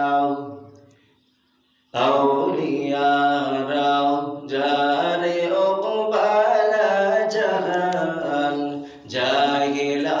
দাও আউলিয়ারাও যারে ওকবালা জাহান জাহিলা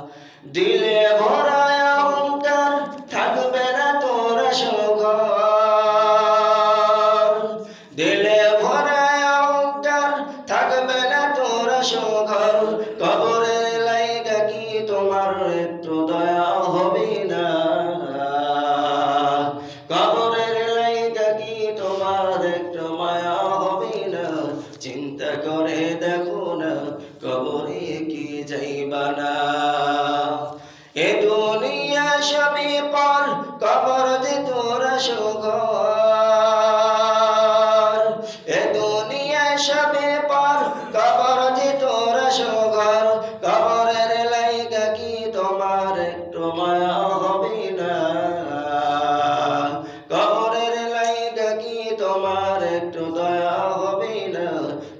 দিলে ভরায় অহংকার থাকবে না তোর দিলে ভরায় অহংকার থাকবে না তোর কবরের লাইগা কি তোমার একটু দয়া হবে না? কবরের লাইগা কি তোমার একটু মায়া হবে না? চিন্তা করে দেখো না কবরে কি যাইবা না?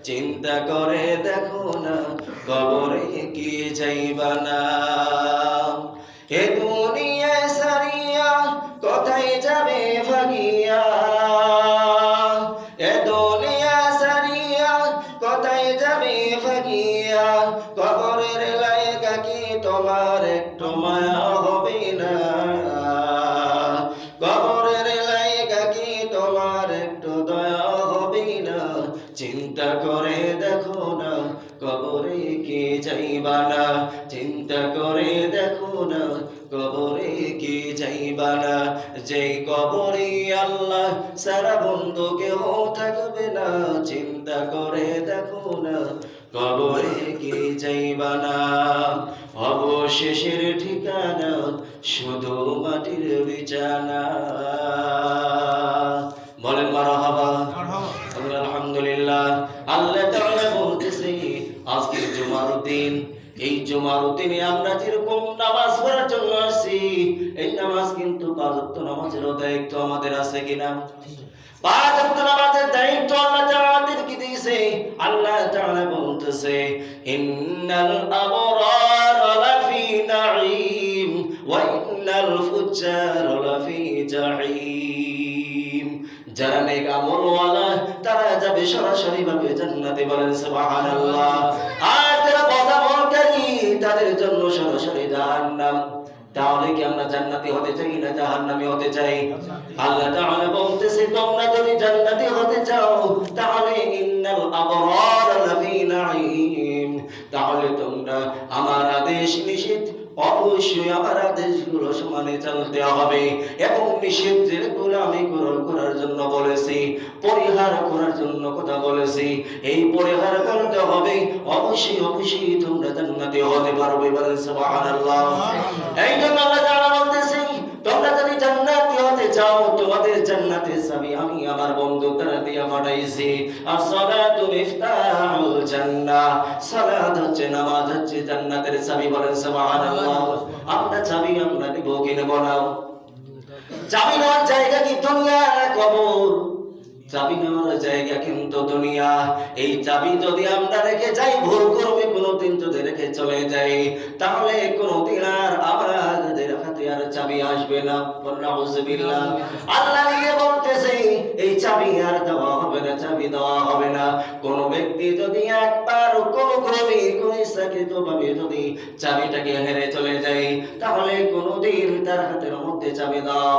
চিন্তা করে দেখো না, কবরে কি যাইবা না। এ দুনিয়া সারিয়া, কোথায় যাবে ভাগিয়া? এ দুনিয়া সারিয়া, কোথায় যাবে ভাগিয়া? কবরের লাইগা কি তোমার একটু মায়া করে দেখো না, কবরে কি যাইবা না? যেই কবরে আল্লাহ সারা বন্ধু কেউ থাকবে না, চিন্তা করে দেখো না, কবরে কি যাইবা না? অবশেষের ঠিকানা শুধু মাটির বিছানা। জুমার দিনে আমরা যেরকম নামাজ পড়ার জন্য আসছি, এই নামাজ কিন্তু পাঁচ নামাজেরও দায়িত্ব আমাদের আছে কিনা? নামাজের দায়িত্ব আল্লাহ তাআলা আমাদেরকে দিয়েছে। আল্লাহ তাআলা বলতেছে, ইন্নাল আবরার লাফি নাঈম ওয়া ইন্নাল লাফি জাহিম যারা নেক আমলওয়ালা, তারা যাবে সরাসরি ভাবে জান্নাতে বলেন, সুবহানাল্লাহ। আর যারা তাদের জন্য সরাসরি জাহান্নাম। তাহলে কি আমরা জান্নাতি হতে চাই না জাহান্নামী হতে চাই? আল্লাহ তাআলা বলতেছে, তোমরা যদি জান্নাতি হতে চাও, তাহলে ইন্নাল আবরার লাফি নাঈম। তাহলে তোমরা আদেশ নিষেধ। অবশ্যই আমার আদেশগুলো সমানে চলতে হবে এবং নিষেধ যেগুলো আমি গ্রহণ করার জন্য বলেছি পরিহার করার জন্য কথা বলেছি। এই পরিহার করতে হবে অবশ্যই অবশ্যই তোমরা জান্নাতে হতে পারবে বলেন সুবহানাল্লাহ। এই জন্য আল্লাহ তাআলা বলতেছেন তোমরা যদি জান্নাত তোমাদের জান্নাতের আমি আমার বন্ধু দিয়া পাঠাইছি। আর সালাতু মিফতাহুল জান্নাহ। সালাত হচ্ছে নামাজ, হচ্ছে জান্নাতের চাবি বলেন সুবহানাল্লাহ। আমরা চাবি আমরা নিব কি নেব না? চাবি নেওয়ার জায়গা কি দুনিয়া না কবর? চাবি নেওয়ার জায়গা কিন্তু দুনিয়া। এই চাবি যদি আমরা রেখে যাই, ভুল করবে কোনোদিন যদি রেখে চলে যাই, তাহলে কোনোদিন আর আমাদের আর চাবি আসবে না নাউজুবিল্লাহ আল্লাহ নিজে বলতেছে, এই চাবি আর দেওয়া হবে না, চাবি দেওয়া হবে না। কোন ব্যক্তি যদি একবার কোন ক্রমে কোন ইচ্ছাকৃত ভাবে যদি চাবিটাকে হেরে চলে যায়, তাহলে কোনদিন তার হাতের মধ্যে চাবি দেওয়া